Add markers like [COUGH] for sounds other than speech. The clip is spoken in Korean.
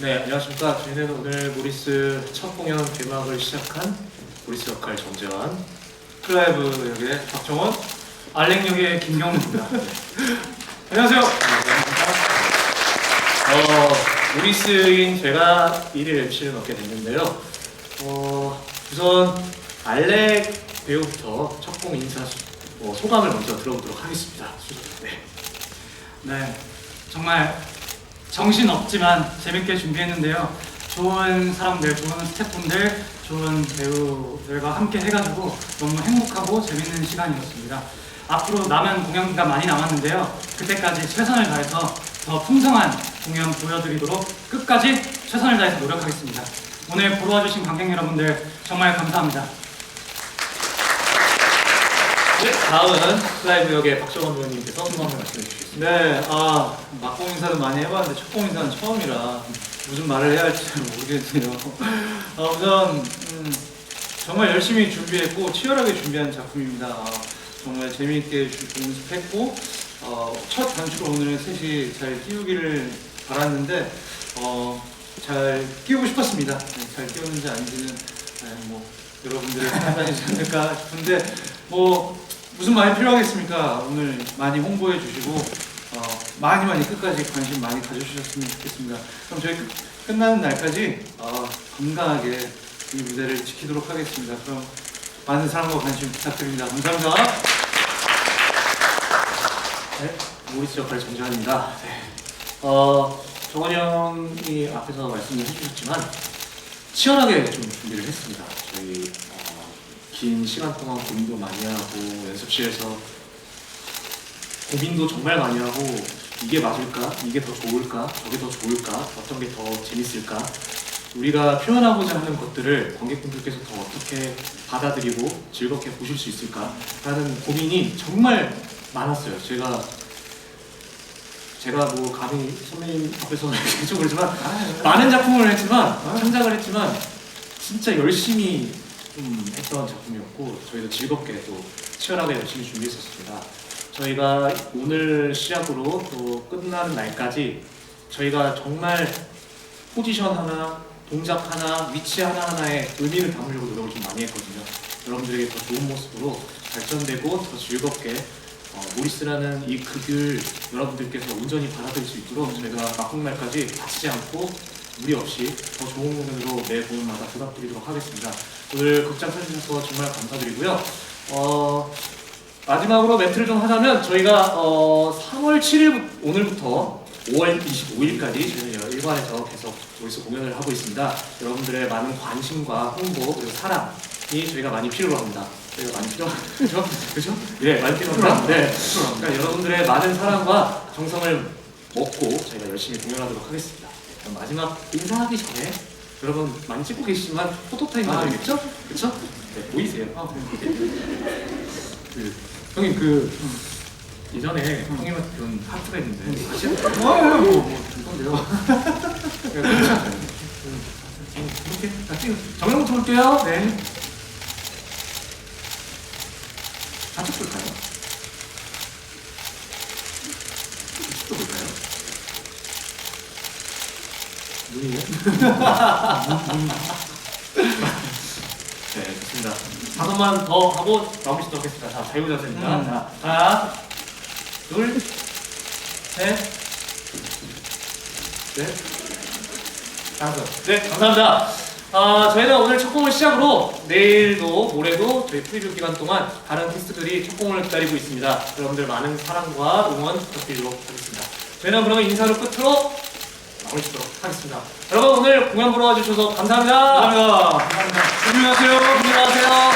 네, 안녕하십니까. 저희는 오늘 모리스 첫 공연 개막을 시작한 모리스 역할 정재환, 클라이브 역의 박정원, 알렉 역의 김경우입니다. 안녕하세요. 어, 모리스인 제가 1일 MC를 맡게 됐는데요. 어, 우선 알렉 배우부터 첫 공 인사 어, 소감을 먼저 들어보도록 하겠습니다. 네. 네, 정말 정신 없지만 재밌게 준비했는데요. 좋은 사람들, 좋은 스태프분들, 좋은 배우들과 함께 해가지고 너무 행복하고 재밌는 시간이었습니다. 앞으로 남은 공연 기간 많이 남았는데요. 그때까지 최선을 다해서 더 풍성한 공연 보여드리도록 끝까지 최선을 다해서 노력하겠습니다. 오늘 보러 와주신 관객 여러분들 정말 감사합니다. 네, 다음은 클라이브 역의 박정원 배우님께서 소감을 말씀해 주시겠습니다. 네, 아 막공 인사도 많이 해봤는데 첫공 인사는 처음이라 무슨 말을 해야 할지 잘 모르겠네요. 아, 우선 음, 정말 열심히 준비했고 치열하게 준비한 작품입니다. 아, 정말 재미있게 주- 연습했고 어, 첫 단추로 오늘 셋이 잘 끼우기를 바랐는데 어, 잘 끼우고 싶었습니다. 네, 잘 끼웠는지 아닌지는 네, 뭐 여러분들의 판단이지 않을까 싶은데 뭐 무슨 말이 필요하겠습니까? 오늘 많이 홍보해 주시고 어, 많이 많이 끝까지 관심 많이 가져주셨으면 좋겠습니다. 그럼 저희 끝, 끝나는 날까지 어, 건강하게 이 무대를 지키도록 하겠습니다. 그럼 많은 사랑과 관심 부탁드립니다. 감사합니다. 네, 모리스 역할 정재환입니다. 네. 어, 정원 형이 앞에서 말씀을 해주셨지만 치열하게 좀 준비를 했습니다. 저희 어, 긴 시간 동안 고민도 많이 하고 연습실에서 고민도 정말 많이 하고 이게 맞을까? 이게 더 좋을까? 저게 더 좋을까? 어떤 게 더 재밌을까? 우리가 표현하고자 하는 것들을 관객분들께서 더 어떻게 받아들이고 즐겁게 보실 수 있을까? 라는 고민이 정말 많았어요. 제가 제가 뭐 감히 선배님 앞에서 [LAUGHS] 좀 그러지만 많은 작품을 했지만 창작을 했지만 진짜 열심히 좀 했던 작품이었고 저희도 즐겁게 또 치열하게 열심히 준비했었습니다. 저희가 오늘 시작으로 또 끝나는 날까지 저희가 정말 포지션 하나, 동작 하나, 위치 하나 하나에 의미를 담으려고 노력을 좀 많이 했거든요. 여러분들에게 더 좋은 모습으로 발전되고 더 즐겁게 어, 모리스라는 이 극을 여러분들께서 온전히 받아들일 수 있도록 저희가 막공날까지 다치지 않고 무리 없이 더 좋은 공연으로 매 공연마다 보답드리도록 하겠습니다. 오늘 극장 찾으셔서 정말 감사드리고요. 어, 마지막으로 멘트를 좀 하자면 저희가 어, 3월 7일 오늘부터 5월 25일까지 저희는 일관에서 계속 모리스 공연을 하고 있습니다. 여러분들의 많은 관심과 홍보 그리고 사랑이 저희가 많이 필요로 합니다. 저희가 많이 필요 그죠? 그죠? 네, 많이 필요합니다. 네, 그러니까 여러분들의 많은 사랑과 정성을 먹고 저희가 열심히 공연하도록 하겠습니다. 그럼 마지막 인사하기 전에 여러분 많이 찍고 계시지만 포토타임 아, 가야겠죠? 그렇죠? 네, 보이세요? 그 형님 그 예전에 형님한테 배운 하트가 있는데 아시죠? 어, 뭐, 뭐, 건데요. 괜찮아요. 이렇게 찍 정면부터 볼게요. 네. 좌측 볼까요? 우측도 볼까요? 눈이요? 네, 좋습니다. 다섯 번만 더 하고 마무리 짓도록 하겠습니다. 자, 자유자세입니다. 음. 자, 하나, 둘, 셋, 넷, 다섯. 네, 감사합니다. 아, 저희는 오늘 첫 공을 시작으로 내일도 모레도 저희 프리뷰 기간 동안 다른 캐스트들이 첫 공을 기다리고 있습니다. 여러분들 많은 사랑과 응원 부탁드리도록 하겠습니다. 저희는 그러면 인사로 끝으로 짓도록 하겠습니다. 여러분 오늘 공연 보러 와주셔서 감사합니다. 감사합니다. 가세요. 안녕하세요.